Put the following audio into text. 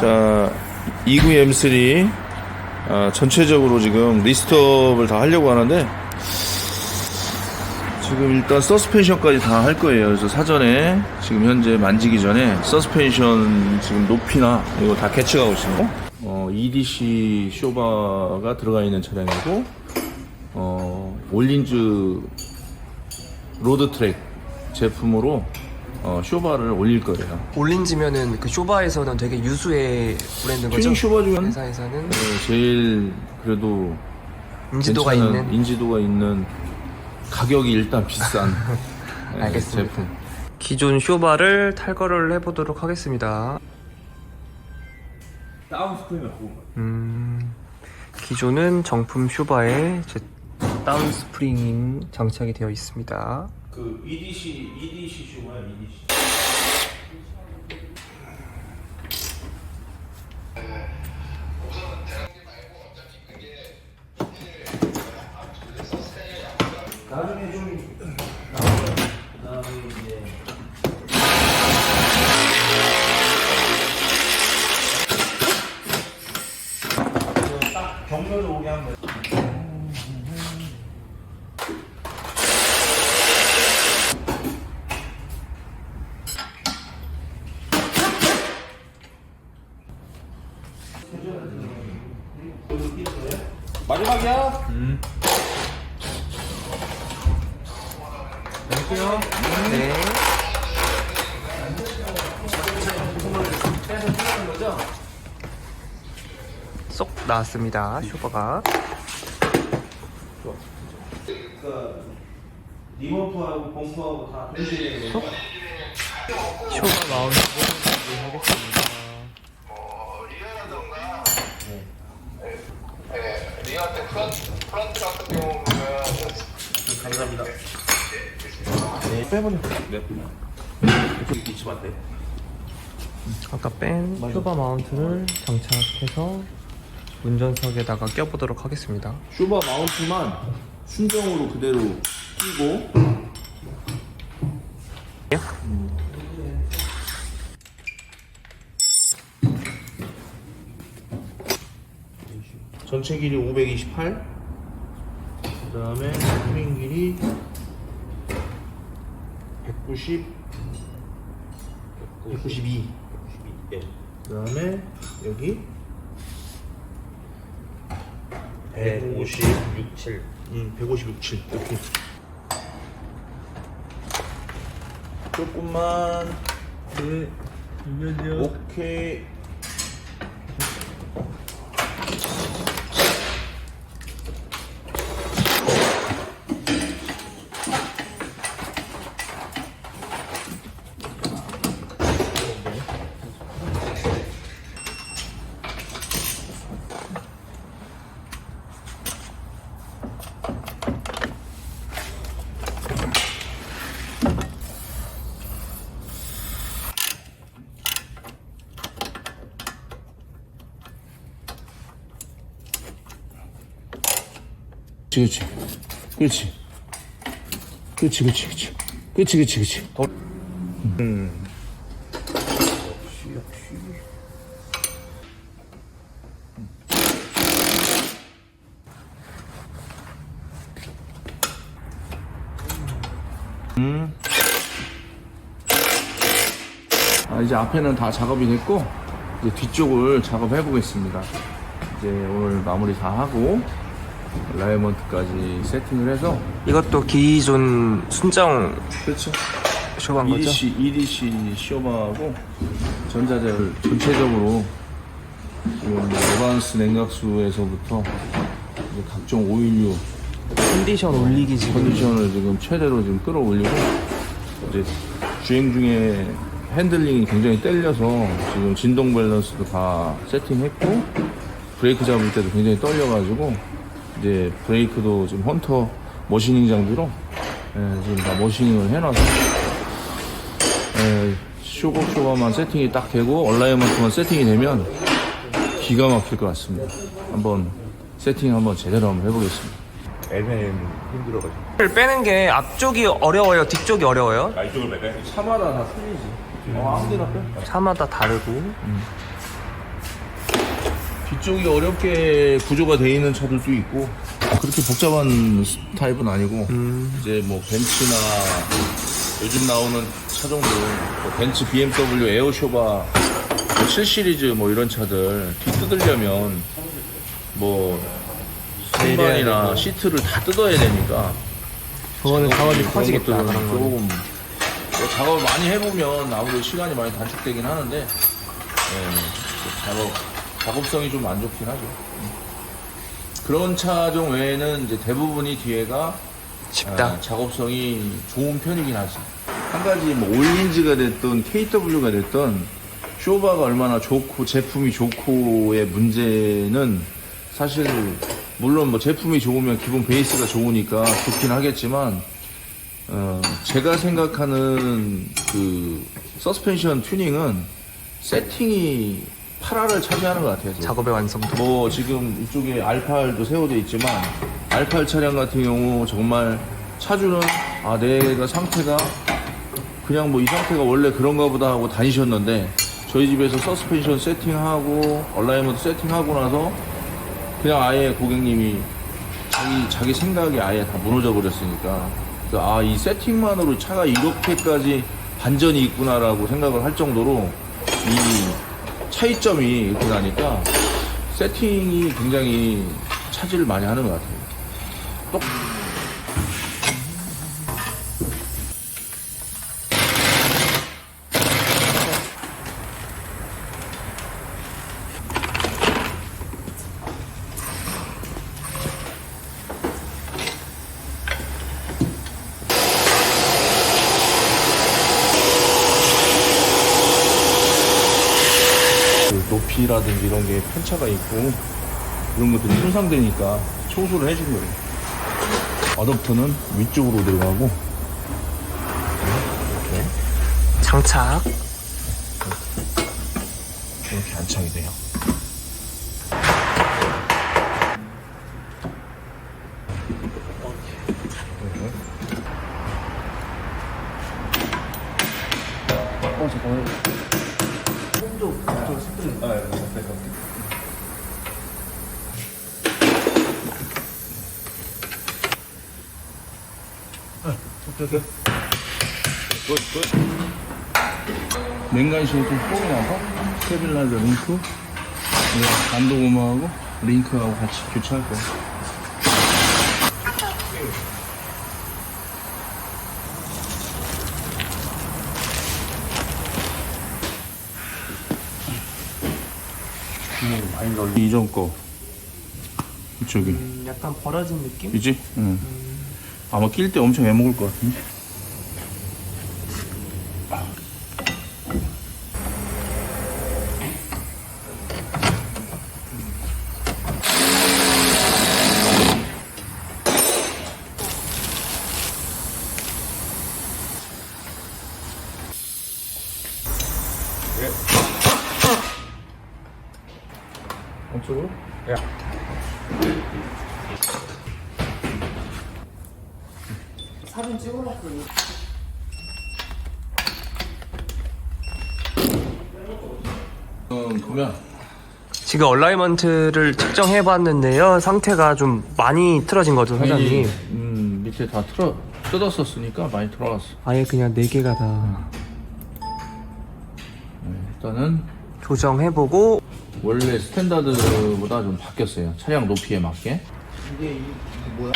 자, 29M3 아, 전체적으로 지금 리스트업을 다 하려고 하는데 지금 일단 서스펜션까지 다 할 거예요. 그래서 사전에 지금 현재 만지기 전에 서스펜션 지금 높이나 이거 다 캐치하고 있습니다. 어, EDC 쇼바가 들어가 있는 차량이고 어, 올린즈 로드 트랙 제품으로 어, 쇼바를 올릴 거예요. 올린지면은 그 쇼바에서는 되게 유수의 브랜드인 거죠? 튜닝 쇼바 중에 회사에서는 네, 제일 그래도 인지도가 괜찮은, 있는 인지도가 있는 가격이 일단 비싼 네, 알겠습니다. 제품. 기존 쇼바를 탈거를 해보도록 하겠습니다. 다운 스프링을 보고 음, 기존은 정품 쇼바에 제 다운 스프링 장착이 되어 있습니다. 그 EDC EDC 쇼가요 EDC. 나중에 마지막이야. 네. 쏙 나왔습니다. 쇼바가. 리모프하고 봉프하고 다 동시에 쇼바 마운트를 준비하겠습니다. 리아한테 프런트, 프런트 같은 경우는 감사합니다. 네, 빼버려. 네. 이렇게 있으면 안 돼. 아까 뺀 쇼바 마운트를 장착해서 운전석에다가 껴보도록 하겠습니다. 쇼바 마운트만 순정으로 그대로 끼고 전체 길이 528 그 다음에 스프링 길이 190 192 192 그다음에 여기 156, 7. 응, 156, 7. 이렇게. 조금만. 네. 오케이. 그렇지, 그렇지. 그렇지, 그렇지, 그렇지. 그렇지, 그렇지, 그렇지. 더. 음. 음. 아, 이제 앞에는 다 작업이 됐고 이제 뒤쪽을 작업해 보겠습니다. 이제 오늘 마무리 다 하고 라이먼트까지 세팅을 해서 이것도 기존 순정 그렇죠. 쇼바인 거죠? EDC EDC 쇼바하고 전자재를 전체적으로 지금 뭐 로반스 냉각수에서부터 이제 각종 오일류 컨디션 올리기 지금 컨디션을 지금 최대로 지금 끌어올리고 이제 주행 중에 핸들링이 굉장히 떨려서 지금 진동 밸런스도 다 세팅했고 브레이크 잡을 때도 굉장히 떨려가지고 이제 브레이크도 지금 헌터 머신닝 장비로 예, 지금 다 머신닝을 해놔서 예, 쇼고 쇼바만 세팅이 딱 되고 얼라이먼트만 세팅이 되면 기가 막힐 것 같습니다. 한번 세팅 한번 제대로 한번 해보겠습니다. 애매히 힘들어가지고 를 빼는 게 앞쪽이 어려워요? 뒤쪽이 어려워요? 아 이쪽을 매매? 차마다 다 틀리지. 어, 아무데나 빼. 차마다 다르고 뒤쪽이 어렵게 구조가 되어 있는 차들도 있고 그렇게 복잡한 타입은 아니고 이제 뭐 벤츠나 요즘 나오는 차종들 뭐 벤츠 BMW 에어쇼바 7 시리즈 뭐 이런 차들 뒤 뜯으려면 뭐 선반이나 시트를 다 뜯어야 되니까 그거는 작업이 커지겠다 그런. 조금 뭐 작업을 많이 해보면 아무래도 시간이 많이 단축되긴 하는데 예, 그 작업 작업성이 좀 안 좋긴 하죠. 음. 그런 차종 외에는 이제 대부분이 뒤에가 쉽다. 아, 작업성이 좋은 편이긴 하지. 한 가지 뭐 올린즈가 됐든 KW가 됐든 쇼바가 얼마나 좋고 제품이 좋고의 문제는 사실 물론 뭐 제품이 좋으면 기본 베이스가 좋으니까 좋긴 하겠지만 어, 제가 생각하는 그 서스펜션 튜닝은 세팅이 8화를 차지하는 것 같아요. 작업의 완성도. 뭐 지금 이쪽에 R8도 세워져 있지만 R8 차량 같은 경우 정말 차주는 아 내가 상태가 그냥 뭐 이 상태가 원래 그런가 보다 하고 다니셨는데 저희 집에서 서스펜션 세팅하고 얼라이먼트 세팅하고 나서 그냥 아예 고객님이 자기 자기 생각이 아예 다 무너져 버렸으니까 아 이 세팅만으로 차가 이렇게까지 반전이 있구나라고 생각을 할 정도로 이 차이점이 이렇게 나니까 세팅이 굉장히 차지를 많이 하는 것 같아요. 똑 높이라든지 이런 게 편차가 있고 이런 것들이 손상되니까 청소를 해준 거예요. 어댑터는 위쪽으로 들어가고 이렇게 장착. 이렇게 안착이 돼요. 어 잠깐만요. 아, 예, 네, 네. 끝, 끝. 냉간실도 폼이 나서 스테빌라이저 링크, 네, 반도고마하고 링크하고 같이 교체할. 많이 널리 이전 거 이쪽이 음, 약간 벌어진 느낌? 이지? 응. 아마 낄 때 엄청 애먹을 것 같은데. 안쪽으로? 음, 보면 지금 얼라이먼트를 측정해 봤는데요. 상태가 좀 많이 틀어진 거죠, 사장님. 음, 밑에 다 틀어 뜯었었으니까 많이 들어갔어. 아예 그냥 네 개가 다 일단은 조정해 보고 원래 스탠다드보다 좀 바뀌었어요. 차량 높이에 맞게. 이게 이 뭐야?